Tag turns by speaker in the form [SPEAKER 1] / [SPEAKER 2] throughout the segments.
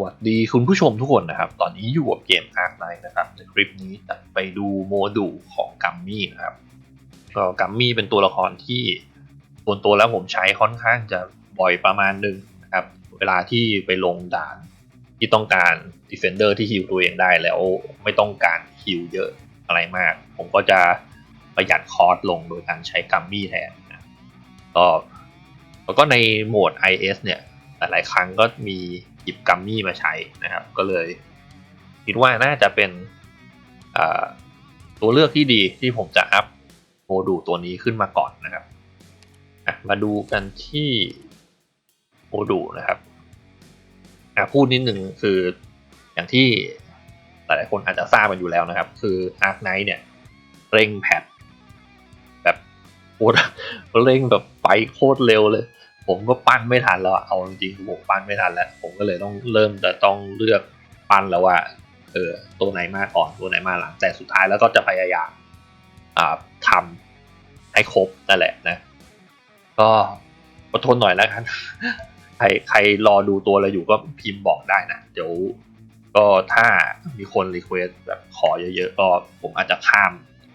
[SPEAKER 1] วัสดีคุณผู้ชมทุกคนนะครับ ตอนนี้อยู่กับเกม Ark Knight นะครับในคลิปนี้จะไปดูโมดูลของกัมมี่นะครับก็กัมมี่เป็นตัวละครที่ส่วนตัวแล้วผมใช้ค่อนข้างจะบ่อยประมาณหนึ่งนะครับ เวลาที่ไปลงด่านที่ต้องการ Defender ที่ฮิวตัวเองได้แล้วไม่ต้องการฮิวเยอะอะไรมาก ผมก็จะประหยัดคอร์สลงโดยการใช้กัมมี่แทนนะก็แล้วก็ในโหมด IS เนี่ยหลายๆครั้งก็มี หยิบกัมมี่มาใช้นะครับ ก็เลยคิดว่าน่าจะเป็นตัวเลือกที่ดีที่ผมจะอัพโมดูลตัวนี้ขึ้นมาก่อนนะครับมาดูกันที่โมดูลนะครับอะพูดนิดหนึ่งคืออย่างที่หลายๆคนอาจจะทราบกันอยู่แล้วนะครับ คือ Ark Knight เนี่ยเร่งแพทแบบโคตรเร่งแบบไปโคตรเร็วเลย ผมก็ปั้นไม่ทันแล้วเอาจริงผมปั้นไม่ทันแล้ว ผมก็เลยต้องเริ่มจะต้องเลือกปั้นแล้วว่าเออตัวไหนมาก่อนตัวไหนมาหลังแต่สุดท้ายแล้วก็จะพยายามอ่าทำให้ครบนั่นแหละนะ ก็อดทนหน่อยแล้วกันใครใครรอดูตัวอะไรอยู่ก็พิมพ์บอกได้นะ เดี๋ยวก็ถ้ามีคนรีเควสแบบขอเยอะๆก็ผมอาจจะข้าม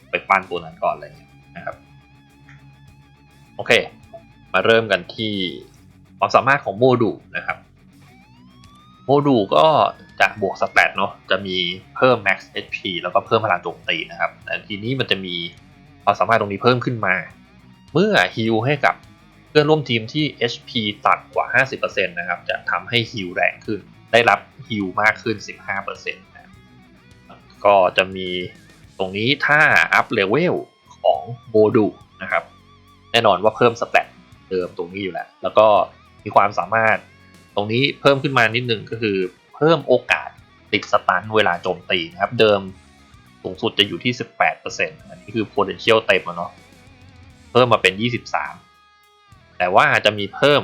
[SPEAKER 1] ไปปั้นตัวนั้นก่อนอะไรอย่างเงี้ยนะครับ โอเค มาเริ่มกันที่ความสามารถของโมดูลนะครับโมดูลก็จะบวกสแตทเนาะจะมีเพิ่ม max HP แล้วก็เพิ่มพลังโจมตีนะครับ แต่ทีนี้มันจะมีความสามารถตรงนี้เพิ่มขึ้นมา เมื่อฮิลให้กับเพื่อนร่วมทีมที่ HP ต่ำกว่า 50%นะครับ จะทำให้ฮิลแรงขึ้น ได้รับฮิลมากขึ้น 15%นะครับก็จะมีตรงนี้ถ้าอัพเลเวลของโมดูลนะครับ แน่นอนว่าเพิ่มสแตท เดิมตรงนี้อยู่แล้ว แล้วก็มีความสามารถตรงนี้เพิ่มขึ้นมานิดนึงก็คือเพิ่มโอกาสติดสตันเวลาโจมตีนะครับ เดิมสูงสุดจะอยู่ที่ 18%อันนี้คือ potential เต็มเนาะเพิ่มมาเป็น 23 แต่ว่าจะมีเพิ่ม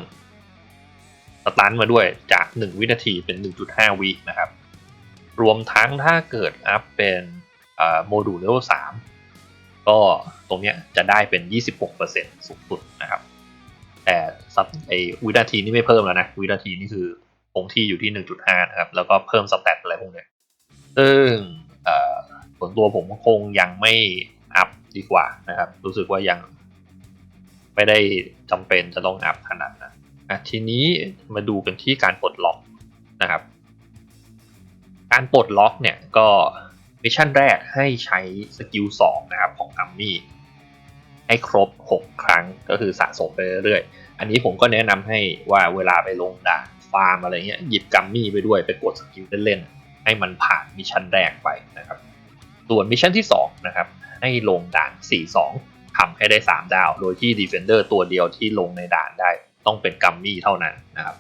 [SPEAKER 1] สตันมาด้วยจาก 1 วินาทีเป็น 1.5 วินะครับ รวมทั้งถ้าเกิดอัพเป็นโมดูลเลเวล3ก็ตรงเนี้ยจะได้เป็น 26%สูงสุดนะครับ แต่สับไอวินาทีนี่ไม่เพิ่มแล้วนะ วินาทีนี่คือคงที่อยู่ที่ 1.5 นะครับ แล้วก็เพิ่มสแตทอะไรพวกเนี้ยซึ่งส่วนตัวผมคงยังไม่อัพดีกว่านะครับ รู้สึกว่ายังไม่ได้จำเป็นจะต้องอัพขนาดนั้นะทีนี้มาดูกันที่การปลดล็อกนะครับ การปลดล็อกเนี่ยก็มิชชั่นแรกให้ใช้สกิล2นะครับของอัมมี่ ให้ครบ 6 ครั้งก็คือสะสมไปเรื่อยๆ อันนี้ผมก็แนะนำให้ว่าเวลาไปลงด่านฟาร์มอะไรเงี้ยหยิบกัมมี่ไปด้วยไปกดสกิลเล่นๆ ให้มันผ่านมิชชั่นแรกไปนะครับ ส่วนมิชชั่นที่2นะครับให้ลงด่าน 4-2ทำให้ได้ 3 ดาว โดยที่ Defender ตัวเดียวที่ลงในด่านได้ต้องเป็นกัมมี่เท่านั้นนะครับ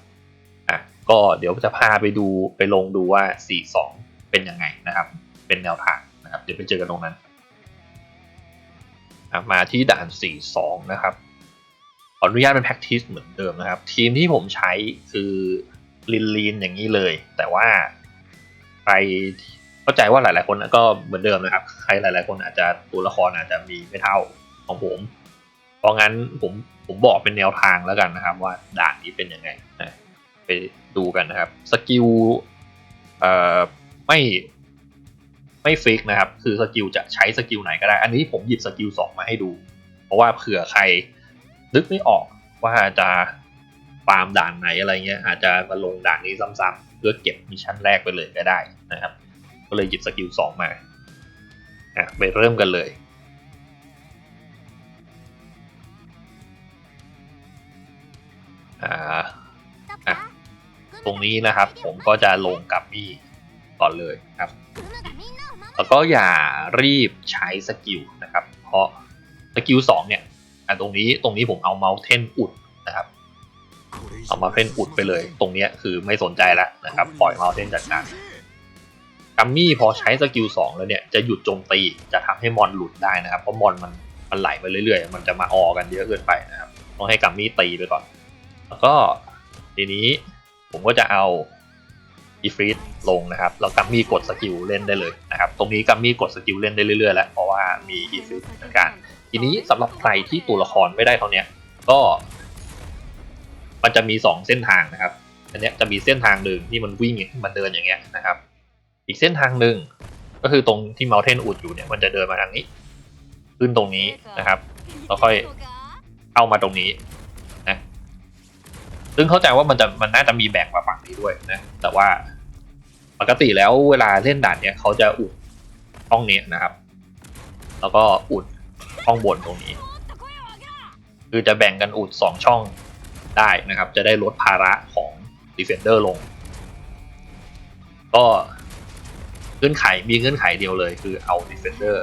[SPEAKER 1] อะก็เดี๋ยวจะพาไปดูไปลงดูว่า 4-2 เป็นยังไงนะครับ เป็นแนวทางนะครับ เดี๋ยวไปเจอกันตรงนั้น มาที่ด่าน 4-2 นะครับขออนุญาตเป็น practice เหมือนเดิมนะครับ ทีมที่ผมใช้คือลินลีนอย่างนี้เลย แต่ว่าใครเข้าใจว่าหลาย ๆ คนก็เหมือนเดิมนะครับ ใครหลาย ๆ คนอาจจะตัวละครอาจจะมีไม่เท่าของผม เพราะงั้นผมผมบอกเป็นแนวทางแล้วกันนะครับ ว่าด่านนี้เป็นยังไงไปดูกันนะครับสกิลเอ่อไม่ ไม่ฟิกนะครับ คือสกิลจะใช้สกิลไหนก็ได้ อันนี้ผมหยิบสกิลสองมาให้ดู เพราะว่าเผื่อใครนึกไม่ออกว่าจะฟาร์มด่านไหนอะไรเงี้ยอาจจะมาลงด่านนี้ซ้ำๆเพื่อเก็บมิชชั่นแรกไปเลยก็ได้นะครับ ก็เลยหยิบสกิลสองมาอะไปเริ่มกันเลยอ่าอะตรงนี้นะครับผมก็จะลงกับมี่ก่อนเลยครับ แล้วก็อย่ารีบใช้สกิลนะครับ เพราะสกิลสองเนี่ยตรงนี้ตรงนี้ผมเอาเมาส์เทนอุดนะครับ เอามาเทนอุดไปเลย ตรงเนี้ยคือไม่สนใจแล้วนะครับ ปล่อยเมาส์เทนจัดการกัมมี่พอใช้สกิลสองแล้วเนี่ยจะหยุดโจมตีจะทำให้มอนหลุดได้นะครับ เพราะมอนมันมันไหลไปเรื่อยๆ มันจะมาออกันเยอะเกินไปนะครับต้องให้กัมมี่ตีไปก่อน แล้วก็ทีนี้ผมก็จะเอาอีฟรีดลงนะครับ แล้วกัมมี่กดสกิลเล่นได้เลย รับตรงนี้กัมมี่กดสกิลเล่นได้เรื่อยๆแล้วเพราะว่ามีอีฟรีดจัดการทีนี้สำหรับใครที่ตัวละครไม่ได้เท่าเนี้ยก็มันจะมีสองเส้นทางนะครับ อันนี้จะมีเส้นทางหนึ่งที่มันวิ่งมันเดินอย่างเงี้ยนะครับ อีกเส้นทางหนึ่งก็คือตรงที่เมาเทนอุดอยู่เนี่ยมันจะเดินมาทางนี้ ขึ้นตรงนี้นะครับแล้วค่อยเข้ามาตรงนี้นะซึ่งเข้าใจว่ามันจะมันน่าจะมีแบ่งมาฝั่งนี้ด้วยนะแต่ว่าปกติแล้วเวลาเล่นด่านเนี้ยเขาจะอุด ห้องนี้นะครับ แล้วก็อุดห้องบนตรงนี้ คือจะแบ่งกันอุดสองช่องได้นะครับ จะได้ลดภาระของ Defender ลง ก็เงื่อนไขมีเงื่อนไขเดียวเลย คือเอา Defender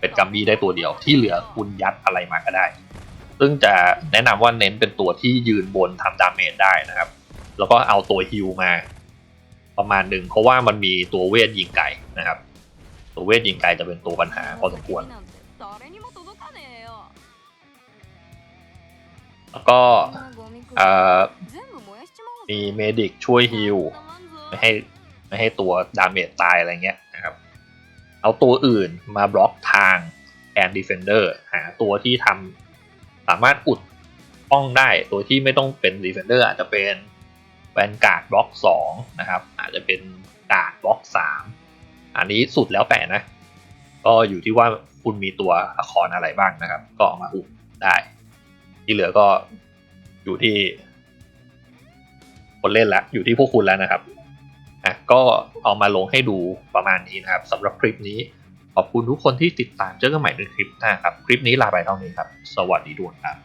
[SPEAKER 1] เป็นกัมบี้ได้ตัวเดียวที่เหลือคุณยัดอะไรมาก็ได้ ซึ่งจะแนะนำว่าเน้นเป็นตัวที่ยืนบนทำดาเมจได้นะครับ แล้วก็เอาตัวฮิลมาประมาณหนึ่งเพราะว่ามันมีตัวเวทยิงไก่นะครับ ตัวเวทยิงไก่จะเป็นตัวปัญหาพอสมควร แล้วก็มีเมดิกช่วยฮิลไม่ให้ไม่ให้ตัวดาเมจตายอะไรเงี้ยนะครับเอาตัวอื่นมาบล็อกทางแอนดีเฟนเดอร์หาตัวที่ทำสามารถอุดป้องได้ตัวที่ไม่ต้องเป็นดีเฟนเดอร์อาจจะเป็นแวนการ์ดบล็อกสองนะครับอาจจะเป็นการ์ด อันนี้สุดแล้วแต่นะ ก็อยู่ที่ว่าคุณมีตัวละครอะไรบ้างนะครับ ก็เอามาอุดได้ ที่เหลือก็อยู่ที่ คนเล่นละอยู่ที่พวกคุณแล้วนะครับอะก็เอามาลงให้ดูประมาณนี้นะครับสำหรับคลิปนี้ ขอบคุณทุกคนที่ติดตามเจอกันใหม่ในคลิปหน้าครับ คลิปนี้ลาไปเท่านี้ครับ สวัสดีทุกคนครับ